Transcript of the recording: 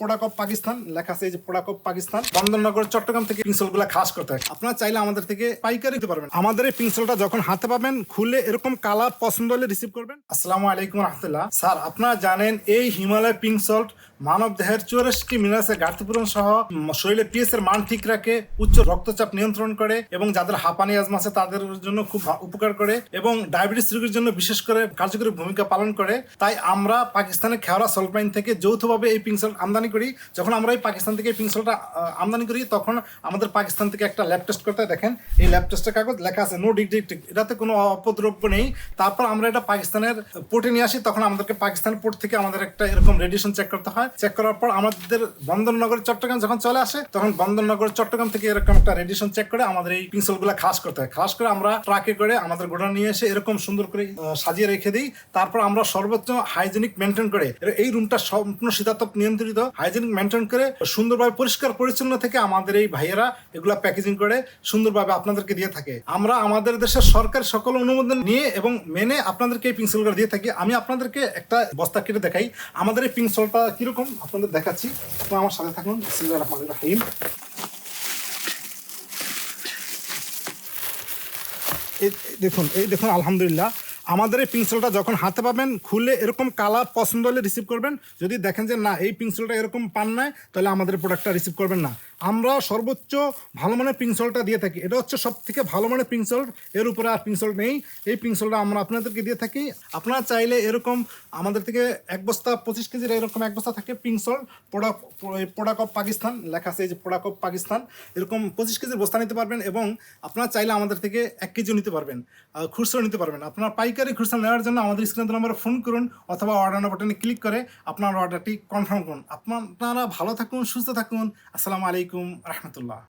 Product of Pakistan, লেখা আছে যে প্রোডাক্ট অফ পাকিস্তান। বন্দরনগর, চট্টগ্রাম থেকে পিনসলগুলা খাস করতে হয়। আপনারা চাইলে আমাদের থেকে পাইকারি দিতে পারবেন। আমাদের এই পিনসলটা যখন হাতে পাবেন, খুলে এরকম কালার পছন্দ হলে রিসিভ করবেন। আসসালামু আলাইকুম রহমতুল্লাহ। স্যার, আপনারা জানেন এই হিমালয় পিঙ্ক মানব দেহের চুয়াল্লিশটি মিনারেলসের ঘাটতি পূরণ সহ শরীরে পিএস এর মান ঠিক রাখে উচ্চ রক্তচাপ নিয়ন্ত্রণ করে এবং যাদের হাঁপানি আজমা আছে তাদের জন্য খুব উপকার করে এবং ডায়াবেটিস রোগীর জন্য বিশেষ করে কার্যকরী ভূমিকা পালন করে। তাই আমরা পাকিস্তানের খেওয়া সলপাইন থেকে যৌথভাবে এই পিঙ্ক সল্ট আমদানি করি। যখন আমরা এই পাকিস্তান থেকে এই আহ, আমদানি করি তখন আমাদের পাকিস্তান থেকে একটা ল্যাব টেস্ট করতে দেখেন এই ল্যাব টেস্টের কাগজ লেখা আছে নো ডিগ্রি এটাতে কোনো অপদ্রব্য নেই। তারপর আমরা এটা পাকিস্তানের পোর্টে নিয়ে আসি। তখন আমাদেরকে পাকিস্তান পোর্ট থেকে আমাদের একটা এরকম রেডিয়েশন চেক করতে হয়। চেক করার পর আমাদের বন্দরনগর, চট্টগ্রাম যখন চলে আসে, তখন বন্দরনগর, চট্টগ্রাম থেকে এরকম একটা রেডিয়েশন চেক করে আমাদের এই পিনসলগুলা খাস করতে হয়। খাস করে আমরা ট্রাকে করে আমাদের গোডাউন নিয়ে এসে এরকম সুন্দর করে সাজিয়ে রেখে দিই। তারপর আমরা সর্বোচ্চ হাইজেনিক মেনটেন করে এই রুমটা সম্পূর্ণ শীতাতপ নিয়ন্ত্রিত হাইজেনিক মেনটেন করে সুন্দরভাবে পরিষ্কার পরিচ্ছন্ন থেকে আমাদের এই ভাইয়েরা এগুলা প্যাকেজিং করে সুন্দরভাবে আপনাদেরকে দিয়ে থাকে। আমরা আমাদের দেশের সরকার সকল অনুমোদন নিয়ে এবং মেনে আপনাদেরকে এই পিনসলগুলো দিয়ে থাকি। আমি আপনাদেরকে একটা বস্তা কেটে দেখাই। আমাদের এই পিনসলটা কীরকম আপনাদের দেখাচ্ছি। তো আমার সাথে থাকুন, বিসমিল্লাহির রহমানির রহিম। দেখুন, এই দেখুন, আলহামদুলিল্লাহ। আমাদের এই পিংসেলটা যখন হাতে পাবেন, খুলে এরকম কালার পছন্দ হলে রিসিভ করবেন। যদি দেখেন যে না, এই পিংসেলটা এরকম পান নাই, তাহলে আমাদের প্রোডাক্টটা রিসিভ করবেন না। আমরা সর্বোচ্চ ভালো মানের পিনসলটা দিয়ে থাকি। এটা হচ্ছে সব থেকে ভালো মানের পিনসল এর উপরে আর পিনসল নেই। এই পিনসলটা আমরা আপনাদেরকে দিয়ে থাকি। আপনারা চাইলে এরকম আমাদের থেকে এক বস্তা, পঁচিশ কেজির এরকম এক বস্তা থাকে pencil product product of Pakistan, লেখা আছে যে প্রোডাক্ট অফ পাকিস্তান। এরকম পঁচিশ কেজির বস্তা নিতে পারবেন এবং আপনারা চাইলে আমাদের থেকে এক কেজিও নিতে পারবেন খুচরো নিতে পারবেন। আপনার পাইকারি খুচরো নেওয়ার জন্য আমাদের স্ক্রিন নম্বরে ফোন করুন অথবা অর্ডার বাটনে ক্লিক করে আপনার অর্ডারটি কনফার্ম করুন। আপনারা ভালো থাকুন, সুস্থ থাকুন। আসসালামু আলাইকুম রহমতুল্লাহ।